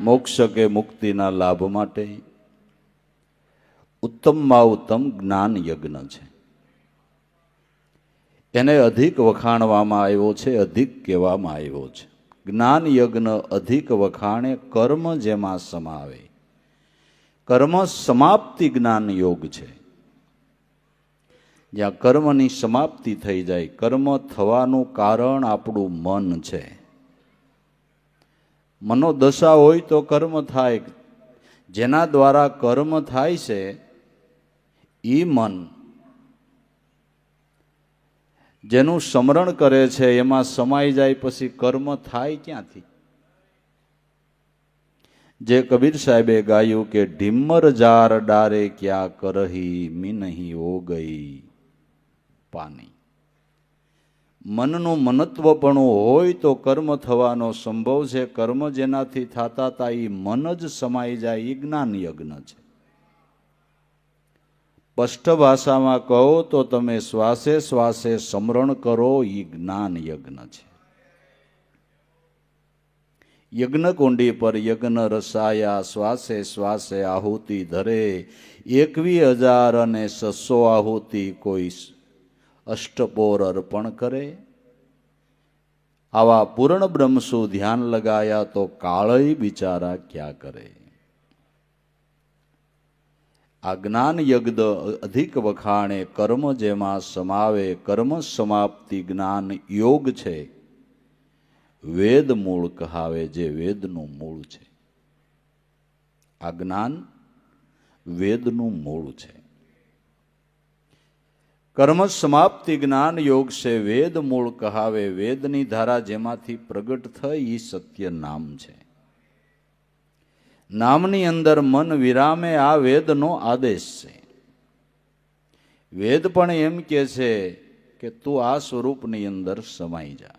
મોક્ષ કે મુક્તિના લાભ માટે ઉત્તમમાં ઉત્તમ જ્ઞાન યજ્ઞ છે. એને અધિક વખાણવામાં આવ્યો છે, અધિક કહેવામાં આવ્યો છે. જ્ઞાન યજ્ઞ અધિક વખાણે કર્મ જેમાં સમાવે. કર્મ સમાપ્તિ જ્ઞાન યોગ છે. જ્યાં કર્મની સમાપ્તિ થઈ જાય, કર્મ થવાનું કારણ આપણું મન છે. મનોદશા હોય તો કર્મ થાય. જેના દ્વારા કર્મ થાય છે એ મન. જેનું સ્મરણ કરે છે, એમાં સમાઈ જાય પછી કર્મ થાય ક્યાંથી? જે કબીર સાહેબે ગાયું કે ઢીમર જાર ડારે ક્યાં કરહી મી નહીં ઓ ગઈ પાની. મનનું મનત્વપણું હોય તો કર્મ થવાનો સંભવ છે. કર્મ જેનાથી થતા હતા એ મન જ સમાઈ જાય એ જ્ઞાન યજ્ઞ છે. સ્પષ્ટ ભાષામાં કહો તો તમે શ્વાસે શ્વાસે સ્મરણ કરો એ જ્ઞાન યજ્ઞ છે. યજ્ઞ કુંડી પર યજ્ઞ રસાયા, શ્વાસે શ્વાસે આહુતિ ધરે. એકવી હજાર અને સસો આહુતિ કોઈ અષ્ટપોર અર્પણ કરે. આવા પૂર્ણ બ્રહ્મસુ ધ્યાન લગાયા તો કાળય બિચારા ક્યાં કરે? આ જ્ઞાન યજ્ઞ અધિક વખાણે કર્મ જેમાં સમાવે, કર્મ સમાપ્તિ જ્ઞાન યોગ છે. વેદ મૂળ કહાવે જે વેદનું મૂળ છે. આ જ્ઞાન વેદનું મૂળ છે. કર્મ સમાપ્તિ જ્ઞાન યોગ છે વેદ મૂળ કહાવે. વેદની ધારા જેમાંથી પ્રગટ થઈ એ સત્ય નામ છે. નામની અંદર મન વિરામે આ વેદનો આદેશ છે. વેદ પણ એમ કે છે કે તું આ સ્વરૂપની અંદર સમાઈ જા.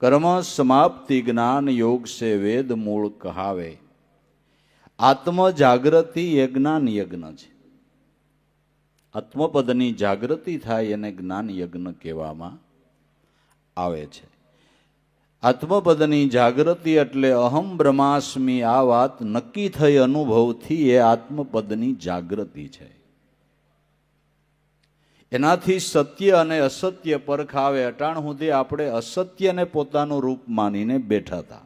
કર્મ સમાપ્તિ જ્ઞાન યોગ છે વેદ મૂળ કહાવે. આત્મ જાગૃતિ યજ્ઞાન યજ્ઞ છે. આત્મપદની જાગૃતિ થાય એને જ્ઞાન યજ્ઞ કહેવામાં આવે છે. આત્મપદની જાગૃતિ એટલે અહમ બ્રહ્માસ્મી આ વાત નક્કી થઈ અનુભવથી એ આત્મપદની જાગૃતિ છે. એનાથી સત્ય અને અસત્ય પરખાવે અટાણ સુધી આપણે અસત્યને પોતાનું રૂપ માનીને બેઠા હતા.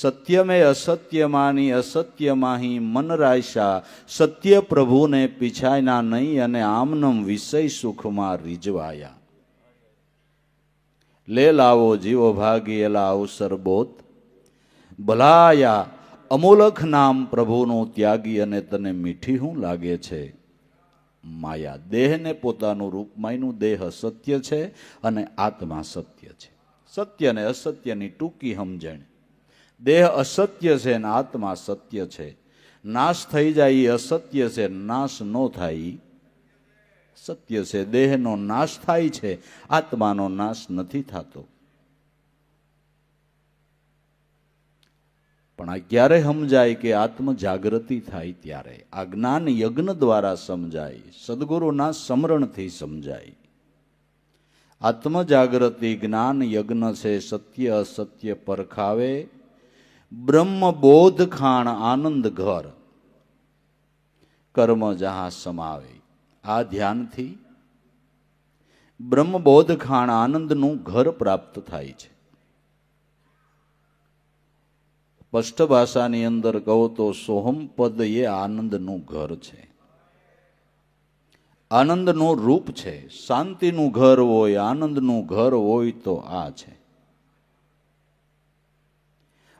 સત્યમે અસત્ય માની અસત્ય માહી મન રાયશા. સત્ય પ્રભુને પીછાયના નહીં અને આમનમ વિષય સુખમાં રીઝવાયા. લે લાવો જીવો ભાગી એલા અવસર બોત ભલાયા, અમોલખ નામ પ્રભુનું ત્યાગી અને તને મીઠી હું લાગે છે? માયા, દેહને પોતાનું રૂપ માયનું દેહ અસત્ય છે અને આત્મા સત્ય છે. સત્ય ને અસત્યની ટૂંકી સમજણ. દેહ અસત્ય છે ને આત્મા સત્ય છે. નાશ થઈ જાય એ અસત્ય છે, નાશ ન થાય સત્ય છે. દેહનો નાશ થાય છે, આત્માનો નાશ નથી થતો. પણ આ ક્યારે સમજાય કે આત્મ જાગૃતિ થાય ત્યારે? આ જ્ઞાન યજ્ઞ દ્વારા સમજાય સદગુરુના સમરણથી સમજાય. આત્મ જાગૃતિ જ્ઞાન યજ્ઞ છે, સત્ય અસત્ય પરખાવે બ્રહ્મ બોધ ખાણ આનંદ ઘર. કર્મ જહા સમાવે. આ ધ્યાનથી બ્રહ્મબોધ ખાણ આનંદનું ઘર પ્રાપ્ત થાય છે. સ્પષ્ટ ભાષાની અંદર કહો તો સોહમ પદ એ આનંદનું ઘર છે. આનંદનું રૂપ છે. શાંતિનું ઘર હોય, આનંદનું ઘર હોય તો આ છે.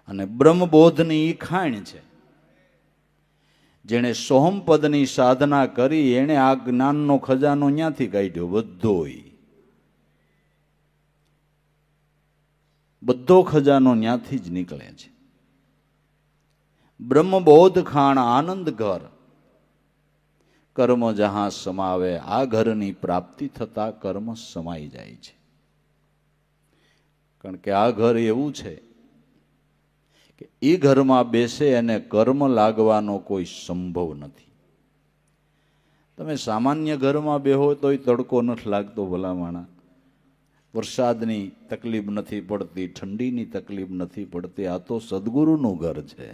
અને બ્રહ્મબોધની એ ખાણ છે. જેણે સોહમપદની સાધના કરી, એણે આ જ્ઞાનનો ખજાનો ક્યાંથી કાઢ્યો બધોય બધો ખજાનો ત્યાંથી જ નીકળે છે. બ્રહ્મબોધ ખાણ આનંદ ઘર. કર્મ જહાં સમાવે, આ ઘરની પ્રાપ્તિ થતા કર્મ સમાઈ જાય છે. કારણ કે આ ઘર એવું છે કે એ ઘરમાં બેસે અને કર્મ લાગવાનો કોઈ સંભવ નથી. તમે સામાન્ય ઘરમાં બેહો તોય તડકો નથી લાગતો ભલામણા. વરસાદની તકલીફ નથી પડતી, ઠંડીની તકલીફ નથી પડતી. આ તો સદગુરુનું ઘર છે.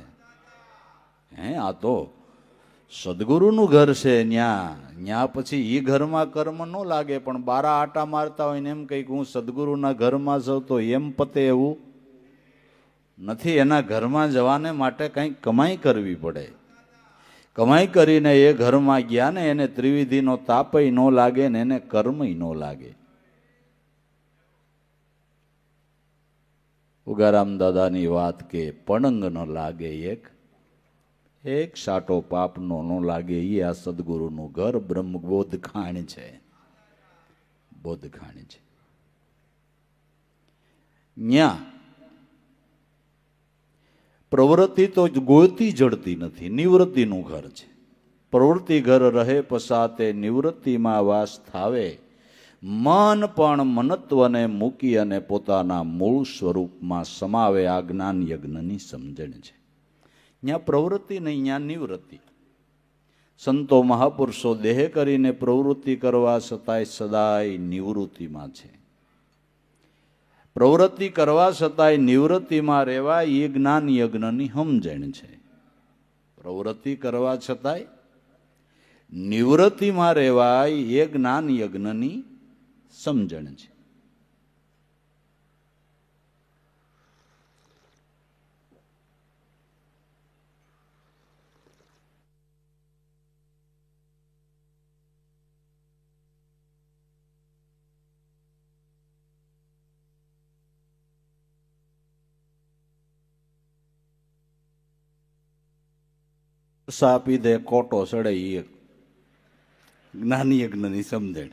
હે, આ તો સદગુરુનું ઘર છે ન્યા. ન્યા પછી એ ઘરમાં કર્મ ન લાગે, પણ બારા આટા મારતા હોય ને એમ કંઈક હું સદગુરુના ઘરમાં જાઉં તો એમ પતે એવું નથી, એના ઘરમાં જવાને માટે કંઈક કમાઈ કરવી પડે. કમાઈ કરીને એ ઘરમાં ગયા ને એને ત્રિવિધિનો તાપય ન લાગે ને એને કર્મય ન લાગે. ઉગારામ દાદાની વાત કે પણંગ ન લાગે એક એક સાટો પાપનો ન લાગે એ આ સદગુરુનું ઘર બ્રહ્મ બોધ ખાણ છે. બોધ ખાણ છે. ન્યા પ્રવૃત્તિ તો ગોતી જડતી નથી, નિવૃત્તિનું ઘર છે. પ્રવૃત્તિ ઘર રહે પસાતે, નિવૃત્તિમાં વાસ થાવે. મન પણ મનત્વને મૂકી અને પોતાના મૂળ સ્વરૂપમાં સમાવે, આ જ્ઞાન યજ્ઞની સમજણ છે. ત્યાં પ્રવૃત્તિ નહીં ત્યાં નિવૃત્તિ. સંતો મહાપુરુષો દેહ કરીને પ્રવૃત્તિ કરવા છતાંય સદાય નિવૃત્તિમાં છે. પ્રવૃત્તિ કરવા છતાંય નિવૃત્તિમાં રહેવા એ જ્ઞાન યજ્ઞની સમજણ છે. પ્રવૃત્તિ કરવા છતાંય નિવૃત્તિમાં રહેવાય એ જ્ઞાન યજ્ઞની સમજણ છે. સા આપી દે કોટો સડે એ જ્ઞાની યજ્ઞની સમજણ.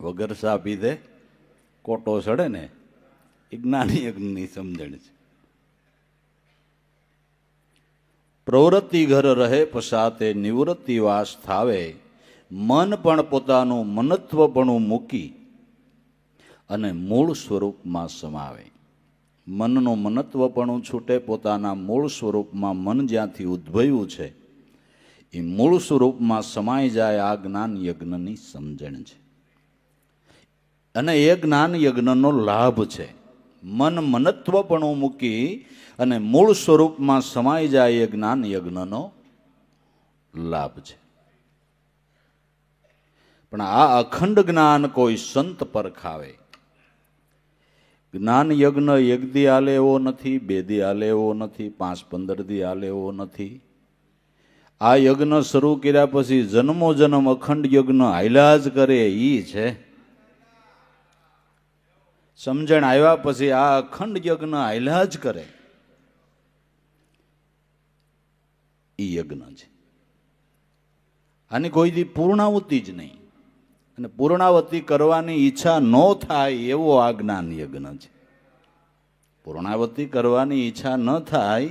વગર સાપી પીધે કોટો સડે ને એ જ્ઞાની યજ્ઞની સમજણ છે. પ્રવૃત્તિ ઘર રહે પસાતે નિવૃત્તિ વાસ થાવે. મન પણ પોતાનું મનત્વપણું મૂકી અને મૂળ સ્વરૂપમાં સમાવે. મનનું મનત્વપણું છૂટે, પોતાના મૂળ સ્વરૂપમાં મન જ્યાંથી ઉદ્ભવ્યું છે, એ મૂળ સ્વરૂપમાં સમાઈ જાય આ જ્ઞાન યજ્ઞની સમજણ છે. અને એ જ્ઞાન યજ્ઞનો લાભ છે. મન મનત્વપણું મૂકી અને મૂળ સ્વરૂપમાં સમાઈ જાય એ જ્ઞાન યજ્ઞનો લાભ છે. પણ આ અખંડ જ્ઞાન કોઈ સંત પરખાવે જ્ઞાન યજ્ઞ એક દી આલે એવો નથી બે દી આલે એવો નથી, પાંચ પંદર દી આલે એવો નથી. આ યજ્ઞ શરૂ કર્યા પછી જન્મો જન્મ અખંડ યજ્ઞ હાયલા જ કરે એ છે. સમજણ આવ્યા પછી આ અખંડ યજ્ઞ હાયલા જ કરે. એ યજ્ઞ છે. આની કોઈ દી પૂર્ણાવૃત્તિ જ નહીં. અને પૂર્ણાવતી કરવાની ઈચ્છા ન થાય એવો આ જ્ઞાન યજ્ઞ છે. પૂર્ણાવતી કરવાની ઈચ્છા ન થાય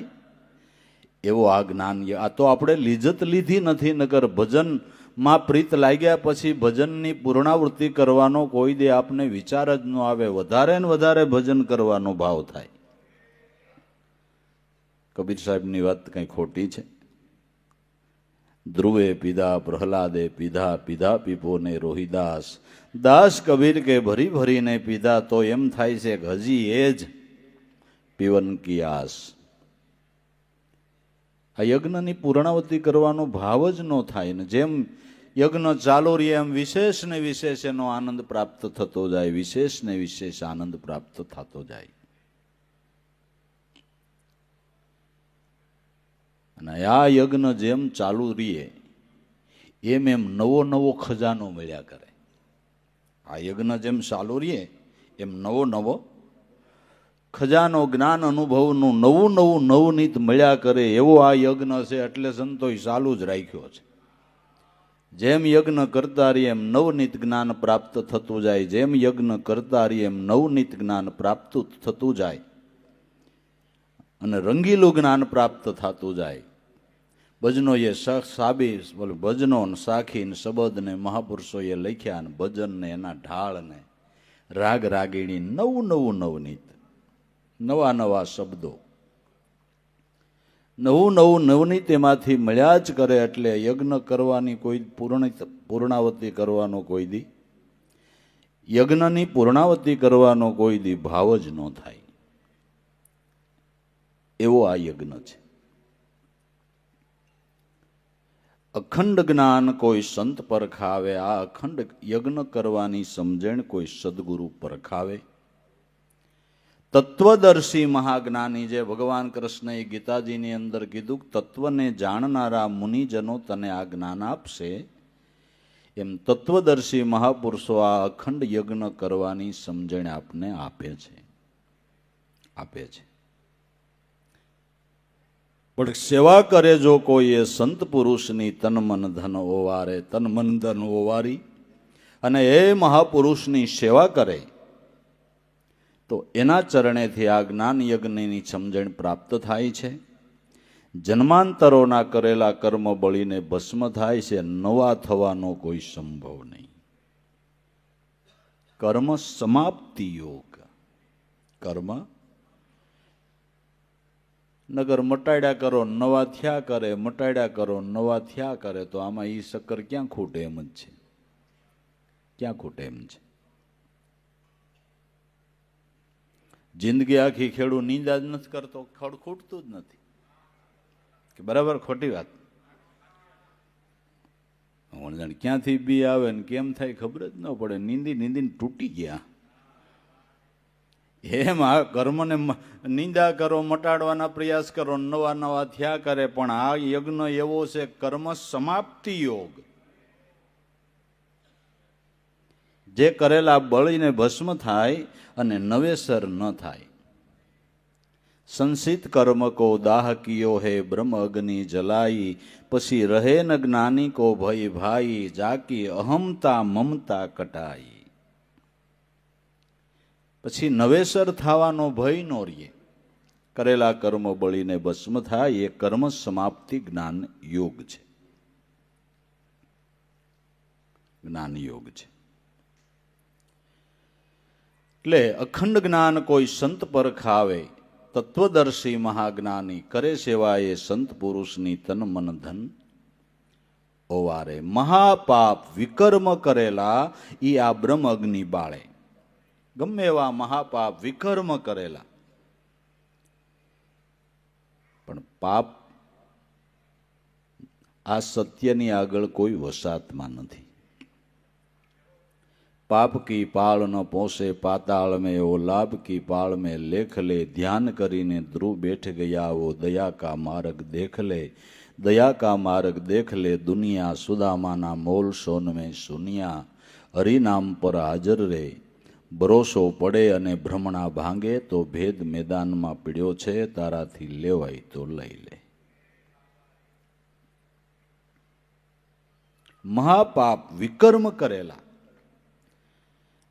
એવો આ જ્ઞાન આ તો આપણે લિજત લીધી નથી નગર ભજનમાં પ્રીત લાગ્યા પછી ભજનની પૂર્ણાવૃત્તિ કરવાનો કોઈ દે આપને વિચાર જ ન આવે. વધારે ને વધારે ભજન કરવાનો ભાવ થાય. કબીર સાહેબની વાત કંઈ ખોટી છે? ધ્રુવે પીધા, પ્રહલાદે પીધા પીધા પીપોને રોહિદાસ. દાસ કબીર કે ભરી ભરીને પીધા, તો એમ થાય છે હજી એ જ પીવન કી આસ આ યજ્ઞની પૂર્ણાવતિ કરવાનો ભાવ જ ન થાય ને, જેમ યજ્ઞ ચાલુ રહે એમ વિશેષ ને વિશેષ એનો આનંદ પ્રાપ્ત થતો જાય વિશેષ ને વિશેષ આનંદ પ્રાપ્ત થતો જાય. અને આ યજ્ઞ જેમ ચાલુ રહીએ, એમ એમ નવો નવો ખજાનો મળ્યા કરે. આ યજ્ઞ જેમ ચાલુ રહીએ, એમ નવો નવો ખજાનો જ્ઞાન અનુભવનું નવું નવું નવનીત મળ્યા કરે એવો આ યજ્ઞ છે, એટલે સંતોષ ચાલુ જ રાખ્યો છે. જેમ યજ્ઞ કરતા રહીએ, એમ નવનીત જ્ઞાન પ્રાપ્ત થતું જાય. જેમ યજ્ઞ કરતા રહીએ, એમ નવનીત જ્ઞાન પ્રાપ્ત થતું જાય. અને રંગીલું જ્ઞાન પ્રાપ્ત થતું જાય. ભજનો એ સ- સાબી, બોલો, ભજનો ને સાખી ને શબદ ને મહાપુરુષોએ લખ્યા ને ભજન ને એના ઢાળને રાગ રાગીણી નવું નવું નવનીત નવા નવા શબ્દો. નવું નવું નવનીત એમાંથી મળ્યા જ કરે એટલે યજ્ઞ કરવાની કોઈ પૂર્ણ પૂર્ણાવતી કરવાનો કોઈ દી. યજ્ઞની પૂર્ણાવતી કરવાનો કોઈ દી ભાવ જ ન થાય. એવો આ યજ્ઞ છે. અખંડ જ્ઞાન કોઈ સંત પરખાવે, આ અખંડ યજ્ઞ કરવાની સમજણ કોઈ સદગુરુ પરખાવે? તત્વદર્શી મહાજ્ઞાની જે ભગવાન કૃષ્ણએ ગીતાજીની અંદર કીધું તત્વને જાણનારા મુનિજનો તને આ જ્ઞાન આપશે, એમ તત્વદર્શી મહાપુરુષો આ અખંડ યજ્ઞ કરવાની સમજણ આપને આપે છે આપે છે. પણ સેવા કરે જો કોઈ એ સંત પુરુષની તન મન ધન ઓવારે, તન મન ધન ઓવારી અને એ મહાપુરુષની સેવા કરે, તો એના ચરણેથી આ જ્ઞાન યજ્ઞની સમજણ પ્રાપ્ત થાય છે. જન્માંતરોના કરેલા કર્મ બળીને ભસ્મ થાય છે, નવા થવાનો કોઈ સંભવ નહીં. કર્મ સમાપ્તિ યોગ, કર્મ નગર મટાડ્યા કરો, નવા થયા કરે, મટાડ્યા કરો, નવા થયા કરે, તો આમાં એ શક્કર ક્યાં ખૂટે એમ જ છે. ક્યાં ખૂટે એમ છે? જિંદગી આખી ખેડૂત નિંદા જ નથી કરતો, ખડ ખૂટતું જ નથી. કે બરાબર, ખોટી વાત. વણજાણ ક્યાંથી બી આવે ને કેમ થાય ખબર જ ન પડે. નીંદી, નીંદીને તૂટી ગયા. એમ કર્મને નિંદા કરો, મટાડવાના પ્રયાસ કરો, નવા નવા થયા કરે, પણ આ યજ્ઞ એવો છે, કર્મ સમાપ્તિ યોગ. જે કરેલા બળીને ભસ્મ થાય અને નવેસર ન થાય. સંસિત કર્મ કો દાહ કિયો હે બ્રહ્મ અગ્નિ જલાઈ, પછી રહે ન જ્ઞાની કો ભય ભાઈ, જાકી અહમતા મમતા કટાઈ. પછી નવેસર થવાનો ભય નો રહીએ કરેલા કર્મ બળીને ભસ્મ થાય, એ કર્મ સમાપ્તિ જ્ઞાન યોગ છે. જ્ઞાન યોગ છે. એટલે અખંડ જ્ઞાન કોઈ સંત પર ખાવે, તત્વદર્શી મહાજ્ઞાની કરે સેવા એ સંત પુરુષની તન મન ધન ઓવારે. મહાપાપ વિકર્મ કરેલા, ઈ આ બ્રહ્મ અગ્નિ બાળે. ગમે એવા મહાપાપ વિકર્મ કરેલા. પણ પાપ આ સત્યની આગળ કોઈ વસાતમાં નથી. પાપ કી પાળ ન પોસે પાતાળ મેં એવો લાભ કી પાળ મેં લેખ લે, ધ્યાન કરીને ધ્રુવ બેઠ ગયા ઓ, દયા કા માર્ગ દેખ લે. દયા કા માર્ગ દેખ લે, દુનિયા સુદામાના મોલ સોન મેં સુનિયા, હરિનામ પર હાજર રે. ભરોસો પડે અને ભ્રમણા ભાંગે તો ભેદ મેદાનમાં પીડ્યો છે, તારાથી લેવાય તો લઈ લે. મહાપાપ વિકર્મ કરેલા.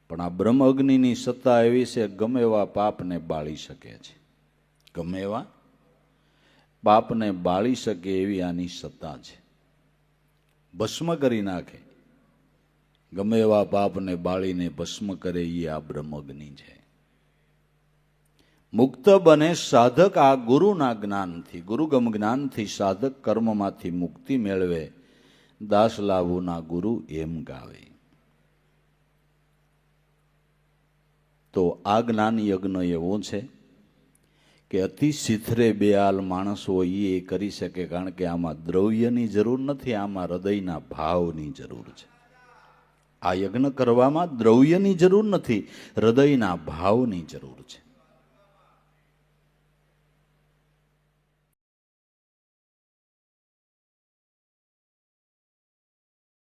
પણ આ બ્રહ્મ અગ્નિની સત્તા એવી છે, ગમે એવા પાપને બાળી શકે છે. ગમે એવા? પાપને બાળી શકે એવી આની સત્તા છે. ભસ્મ કરી નાખે. ગમે એવા પાપને બાળીને ભસ્મ કરે એ આ બ્રહ્મગ્નિ છે. મુક્ત બને સાધક આ ગુરુના જ્ઞાનથી, ગુરુગમ જ્ઞાનથી સાધક કર્મમાંથી મુક્તિ મેળવે, દાસ લાવુના ગુરુ એમ ગાવે. તો આ જ્ઞાન યજ્ઞ એવો છે કે અતિ શિથરે બેઆલ માણસ હોય એ કરી શકે, કારણ કે આમાં દ્રવ્યની જરૂર નથી, આમાં હૃદયના ભાવની જરૂર છે. આ યજ્ઞ કરવામાં દ્રવ્યની જરૂર નથી હૃદયના ભાવની જરૂર છે.